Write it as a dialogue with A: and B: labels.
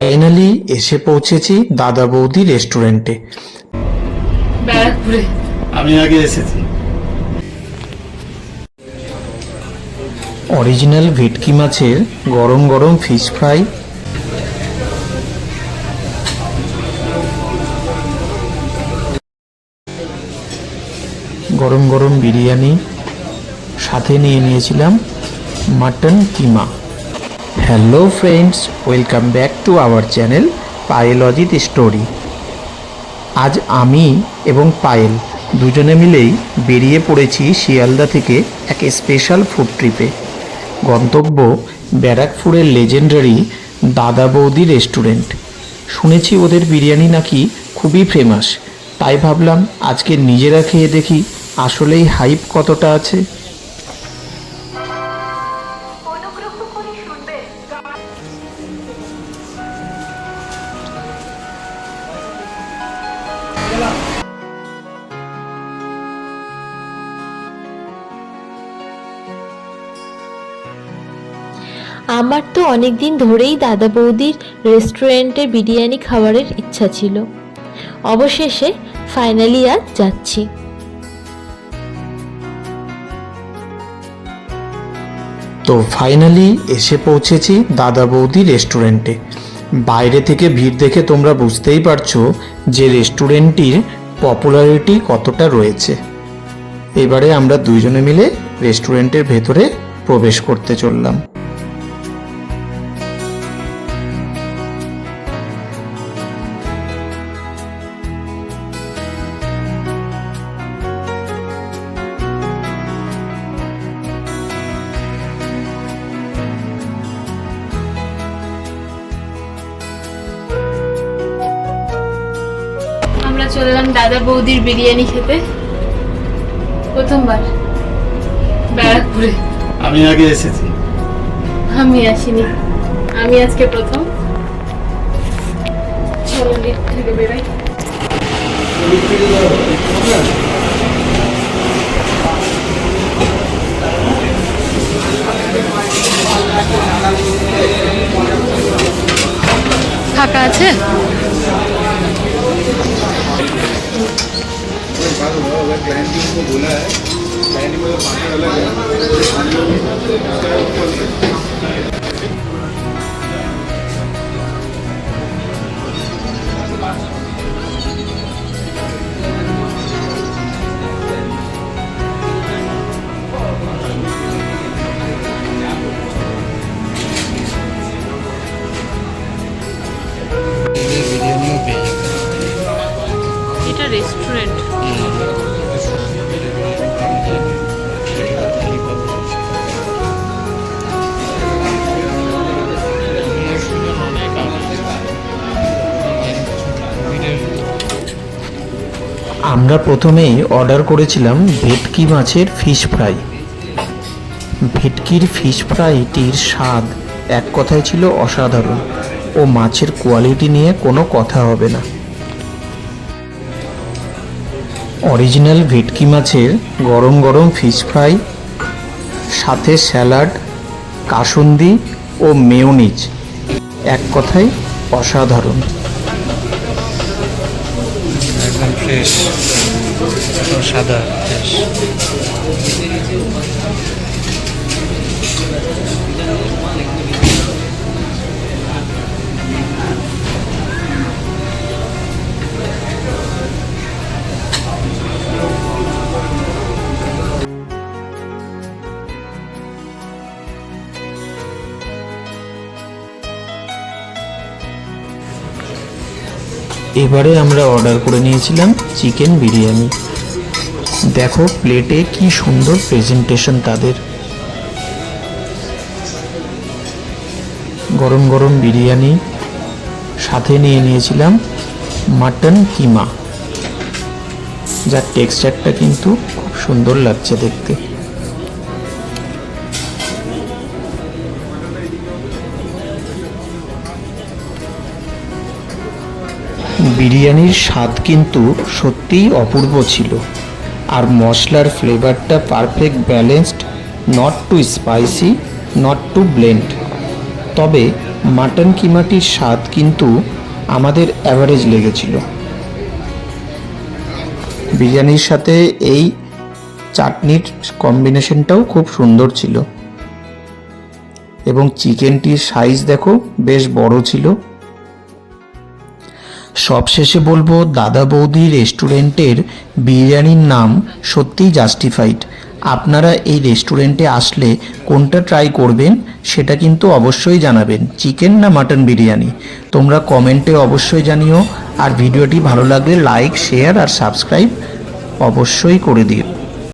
A: Finally এসে পৌঁছেছি দাদা বৌদি রেস্টুরেন্টে
B: ব্যারাকপুরে।
C: আমি আগে এসেছি।
A: অরিজিনাল ভেটকি মাছের গরম গরম ফিশ ফ্রাই গরম গরম বিরিয়ানি। সাথে নিয়ে নিয়েছিলাম mutton keema. Hello friends welcome back to our channel Payel Ajit story আজ আমি এবং পায়েল দুজনে মিলেই বেরিয়ে পড়েছি শিয়ালদা থেকে এক স্পেশাল ফুড ট্রিপে গন্তব্য ব্যারাকপুরের লেজেন্ডারি দাদা বৌদি রেস্টুরেন্ট শুনেছি ওদের বিরিয়ানি নাকি খুবই ফেমাস তাই ভাবলাম আজকে নিজেরা খেয়ে দেখি, আসলেই হাইপ কতটা আছে।
D: আমার তো অনেক দিন ধরেই দাদা বৌদির রেস্টুরেন্টে বিরিয়ানি খাবারের ইচ্ছা ছিল। অবশেষে ফাইনালি আজ যাচ্ছি।
A: তো ফাইনালি এসে পৌঁছেছি দাদা বৌদি রেস্টুরেন্টে। বাইরে থেকে ভিড় দেখে তোমরা বুঝতেই পারছ যে রেস্টুরেন্টটির পপুলারিটি কতটা রয়েছে। এবারে আমরা দুইজনে মিলে রেস্টুরেন্টের ভেতরে প্রবেশ করতে চললাম।
B: চললাম দাদা বৌদির বিরিয়ানি খেতে। প্রথমবার। ব্যারাকপুরে।
C: আমি আগে এসেছি।
B: আমি আসিনি। আমি আজকে প্রথম। চলো লিফট থেকে বেরোই। ফাঁকা আছে? এটা রেস্টুরেন্ট
A: আমরা প্রথমেই অর্ডার করেছিলাম ভেটকি মাছের ফিশ ফ্রাই ভেটকির ফিশ ফ্রাইটির স্বাদ এক কথায় ছিল অসাধারণ ও মাছের কোয়ালিটি নিয়ে কোনো কথা হবে না। অরিজিনাল ভেটকি মাছের গরম গরম ফিশ ফ্রাই সাথে স্যালাড কাসুন্দি ও মেয়োনিজ এক কথায় অসাধারণ।
E: ফ্রেশ সাদা ফ্রেশ
A: এবারে আমরা অর্ডার করে নিয়েছিলাম চিকেন বিরিয়ানি। দেখো প্লেটে কি সুন্দর প্রেজেন্টেশন তাদের। গরম গরম বিরিয়ানি সাথে নিয়ে নিয়েছিলাম মাটন কিমা যার টেক্সচারটা কিন্তু খুব সুন্দর লাগছে দেখতে। বিরিয়ানির স্বাদ কিন্তু সত্যিই অপূর্ব ছিল। আর মশলার ফ্লেভারটা perfect balanced not too spicy not too bland তবে মাটন কিমাটির স্বাদ কিন্তু আমাদের অ্যাভারেজ লেগেছিল। বিরিয়ানির সাথে এই চাটনির কম্বিনেশনটাও খুব সুন্দর ছিল। এবং চিকেনটির সাইজ দেখো, বেশ বড় ছিল। সবশেষে বলব, দাদা বৌদি রেস্টুরেন্টের বিরিয়ানির নাম সত্যিই জাস্টিফাইড। আপনারা এই রেস্টুরেন্টে আসলে কোনটা ট্রাই করবেন, সেটা কিন্তু অবশ্যই জানাবেন, চিকেন না মাটন বিরিয়ানি। তোমরা কমেন্টে অবশ্যই জানিও, আর ভিডিওটি ভালো লাগলে লাইক, শেয়ার, আর সাবস্ক্রাইব অবশ্যই করে দিও।